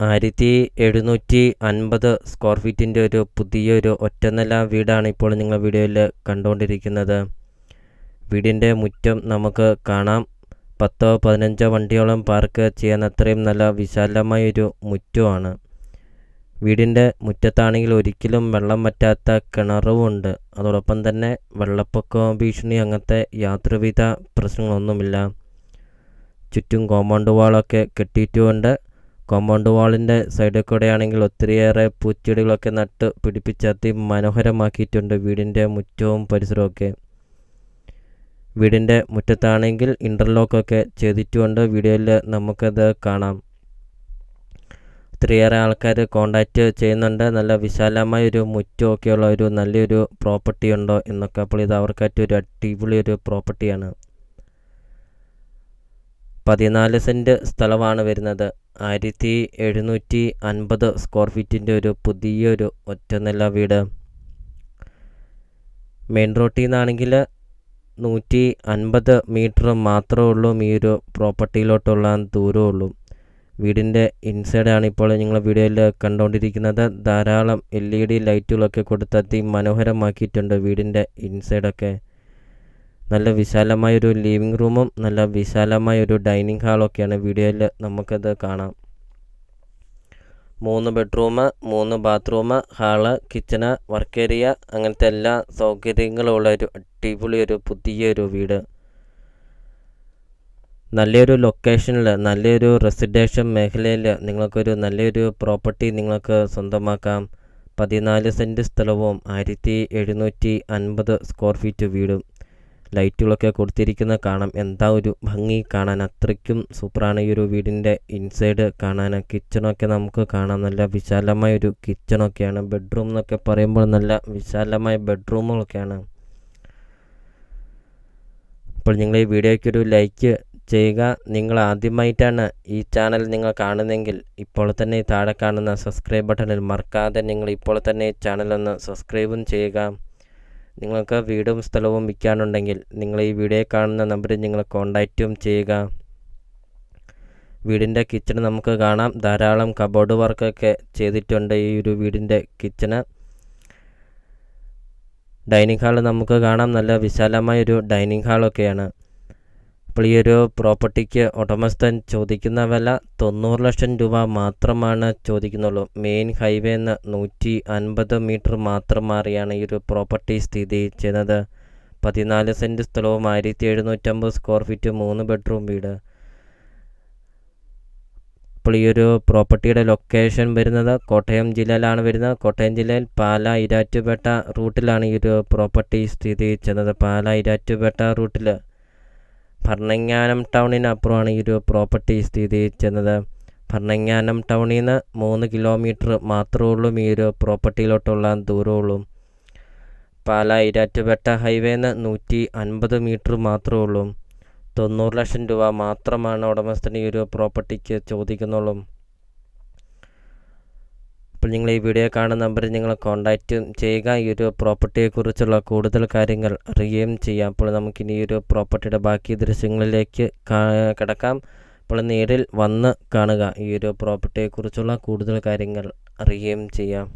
ആയിരത്തി എഴുന്നൂറ്റി അൻപത് സ്ക്വയർ ഫീറ്റിന്റെ ഒരു പുതിയൊരു ഒറ്റനില വീടാണ് ഇപ്പോൾ നിങ്ങൾ വീഡിയോയിൽ കണ്ടുകൊണ്ടിരിക്കുന്നത്. വീടിന്റെ മുറ്റം നമുക്ക് കാണാം. പത്തോ പതിനഞ്ചോ വണ്ടിയോളം പാർക്ക് ചെയ്യാൻ അത്രയും നല്ല വിശാലമായൊരു മുറ്റമാണ്. വീടിന്റെ മുറ്റത്താണെങ്കിൽ ഒരിക്കലും വെള്ളം വറ്റാത്ത കിണറുമുണ്ട് അതോടൊപ്പം തന്നെ വെള്ളപ്പൊക്ക ഭീഷണി അങ്ങനത്തെ യാതൊരുവിധ പ്രശ്നങ്ങളൊന്നുമില്ല. ചുറ്റും കോമ്പൗണ്ട് വാളൊക്കെ കെട്ടിയിട്ടുകൊണ്ട് കോമ്പൗണ്ട് വാളിന്റെ സൈഡിൽ കൂടെ ആണെങ്കിൽ ഒത്തിരിയേറെ പൂച്ചെടികളൊക്കെ നട്ട് പിടിപ്പിച്ച് അതിമനോഹരമാക്കിയിട്ടുണ്ട് വീടിന്റെ മുറ്റവും പരിസരമൊക്കെ വീടിന്റെ മുറ്റത്താണെങ്കിൽ ഇന്റർലോക്കൊക്കെ ചെയ്തിട്ടുകൊണ്ട് വീഡിയോയിൽ നമുക്കത് കാണാം. ഒത്തിരിയേറെ ആൾക്കാർ കോണ്ടാക്റ്റ് ചെയ്യുന്നുണ്ട്. നല്ല വിശാലമായ ഒരു മുറ്റമൊക്കെയുള്ള ഒരു നല്ലൊരു പ്രോപ്പർട്ടി ഉണ്ടോ എന്നൊക്കെ അപ്പോൾ ഇത് അവർക്കായിട്ട് ഒരു അടിപൊളി ഒരു പ്രോപ്പർട്ടിയാണ് പതിനാല് സെന്റ് സ്ഥലമാണ് വരുന്നത്. ആയിരത്തി എഴുന്നൂറ്റി അൻപത് സ്ക്വയർ ഫീറ്റിന്റെ ഒരു പുതിയൊരു ഒറ്റനില വീട്. മെയിൻ റോട്ടിൽ നിന്നാണെങ്കിൽ നൂറ്റി അൻപത് മീറ്റർ മാത്രമേ ഉള്ളൂ. ഈ ഒരു പ്രോപ്പർട്ടിയിലോട്ടുള്ള ദൂരമുള്ളൂ വീടിന്റെ ഇൻസൈഡാണ് ഇപ്പോൾ നിങ്ങൾ വീഡിയോയിൽ കണ്ടുകൊണ്ടിരിക്കുന്നത്. ധാരാളം എൽ ഇ ഡി ലൈറ്റുകളൊക്കെ കൊടുത്ത് അതിമനോഹരമാക്കിയിട്ടുണ്ട് വീടിന്റെ ഇൻസൈഡൊക്കെ നല്ല വിശാലമായൊരു ലിവിങ് റൂമും നല്ല വിശാലമായൊരു ഡൈനിങ് ഹാളൊക്കെയാണ് വീഡിയോയിൽ നമുക്കത് കാണാം. മൂന്ന് ബെഡ്റൂം മൂന്ന് bathroom hall kitchen work area അങ്ങനത്തെ എല്ലാ സൗകര്യങ്ങളുള്ള ഒരു അടിപൊളി ഒരു പുതിയൊരു വീട്. നല്ലൊരു ലൊക്കേഷനിൽ നല്ലൊരു റെസിഡൻഷ്യൽ മേഖലയിൽ നിങ്ങൾക്കൊരു നല്ലൊരു പ്രോപ്പർട്ടി നിങ്ങൾക്ക് സ്വന്തമാക്കാം. പതിനാല് സെന്റ് സ്ഥലവും ആയിരത്തി എഴുന്നൂറ്റി അൻപത് സ്ക്വയർ ഫീറ്റ് വീടും. ലൈറ്റുകളൊക്കെ കൊടുത്തിരിക്കുന്ന കാണാം. എന്താ ഒരു ഭംഗി കാണാൻ? അത്രയ്ക്കും സൂപ്പറാണ് ഈ ഒരു വീടിന്റെ ഇൻസൈഡ് കാണാൻ. കിച്ചണൊക്കെ നമുക്ക് കാണാം. നല്ല വിശാലമായ ഒരു കിച്ചണൊക്കെയാണ്. ബെഡ്റൂം എന്നൊക്കെ പറയുമ്പോൾ നല്ല വിശാലമായ ബെഡ്റൂമുകളൊക്കെയാണ്. അപ്പോൾ നിങ്ങൾ ഈ വീഡിയോയ്ക്ക് ഒരു ലൈക്ക് ചെയ്യുക. നിങ്ങൾ ആദ്യമായിട്ടാണ് ഈ ചാനൽ നിങ്ങൾ കാണുന്നതെങ്കിൽ ഇപ്പോൾ തന്നെ താഴെ കാണുന്ന സബ്സ്ക്രൈബ് ബട്ടണിൽ മറക്കാതെ നിങ്ങൾ ഇപ്പോൾ തന്നെ ചാനൽ ഒന്ന് സബ്സ്ക്രൈബും ചെയ്യുക. നിങ്ങൾക്ക് വീടും സ്ഥലവും വിൽക്കാനുണ്ടെങ്കിൽ നിങ്ങൾ ഈ വീഡിയോ കാണുന്ന നമ്പറിൽ നിങ്ങൾ കോണ്ടാക്റ്റും ചെയ്യുക. വീടിന്റെ കിച്ചൺ നമുക്ക് കാണാം. ധാരാളം കബോർഡ് വർക്കൊക്കെ ചെയ്തിട്ടുണ്ട് ഈ ഒരു വീടിന്റെ കിച്ചണ് ഡൈനിങ് ഹാൾ നമുക്ക് കാണാം. നല്ല വിശാലമായ ഒരു ഡൈനിങ് ഹാളൊക്കെയാണ്. അപ്പോൾ ഈ ഒരു പ്രോപ്പർട്ടിക്ക് ഉടമസ്ഥൻ ചോദിക്കുന്ന വില തൊണ്ണൂറ് ലക്ഷം രൂപ മാത്രമാണ് ചോദിക്കുന്നുള്ളൂ. മെയിൻ ഹൈവേ നിന്ന് നൂറ്റി അൻപത് മീറ്റർ മാത്രം മാറിയാണ് ഈ ഒരു പ്രോപ്പർട്ടി സ്ഥിതി ചെയ്യുന്നത്. പതിനാല് സെന്റ് സ്ഥലവും ആയിരത്തി എഴുന്നൂറ്റമ്പത് സ്ക്വയർ ഫീറ്റ് മൂന്ന് ബെഡ്റൂം വീട്. അപ്പോൾ ഈ ഒരു പ്രോപ്പർട്ടിയുടെ ലൊക്കേഷൻ വരുന്നത് കോട്ടയം ജില്ലയിലാണ് വരുന്നത്. കോട്ടയം ജില്ലയിൽ പാല ഇരാറ്റുപേട്ട റൂട്ടിലാണ് ഈ ഒരു പ്രോപ്പർട്ടി സ്ഥിതി ചെയ്യുന്നത്. പാല ഇരാറ്റുപേട്ട റൂട്ടിൽ ഭരണങ്ങാനം ടൗണിനപ്പുറമാണ് ഈ ഒരു പ്രോപ്പർട്ടി സ്ഥിതി ചെയ്യുന്നത്. ഭരണങ്ങാനം ടൗണിൽ നിന്ന് മൂന്ന് കിലോമീറ്റർ മാത്രമേ ഉള്ളൂ ഈ ഒരു പ്രോപ്പർട്ടിയിലോട്ടുള്ള ദൂരമുള്ളൂ. പാല ഇരാറ്റുപേട്ട ഹൈവേന്ന് നൂറ്റി അൻപത് മീറ്റർ മാത്രമേ ഉള്ളൂ. തൊണ്ണൂറ് ലക്ഷം രൂപ മാത്രമാണ് ഉടമസ്ഥൻ ഈ ഒരു പ്രോപ്പർട്ടിക്ക് ചോദിക്കുന്നുള്ളൂ. അപ്പോൾ നിങ്ങൾ ഈ വീഡിയോ കാണുന്ന നമ്പറിൽ നിങ്ങൾ കോൺടാക്റ്റ് ചെയ്യുക. ഈ ഒരു പ്രോപ്പർട്ടിയെക്കുറിച്ചുള്ള കൂടുതൽ കാര്യങ്ങൾ അറിയുകയും ചെയ്യാം. അപ്പോൾ നമുക്കിനി ഇനി ഒരു പ്രോപ്പർട്ടിയുടെ ബാക്കി ദൃശ്യങ്ങളിലേക്ക് കിടക്കാം. അപ്പോൾ നേരിൽ വന്ന് കാണുക. ഈ ഒരു പ്രോപ്പർട്ടിയെക്കുറിച്ചുള്ള കൂടുതൽ കാര്യങ്ങൾ അറിയുകയും ചെയ്യാം.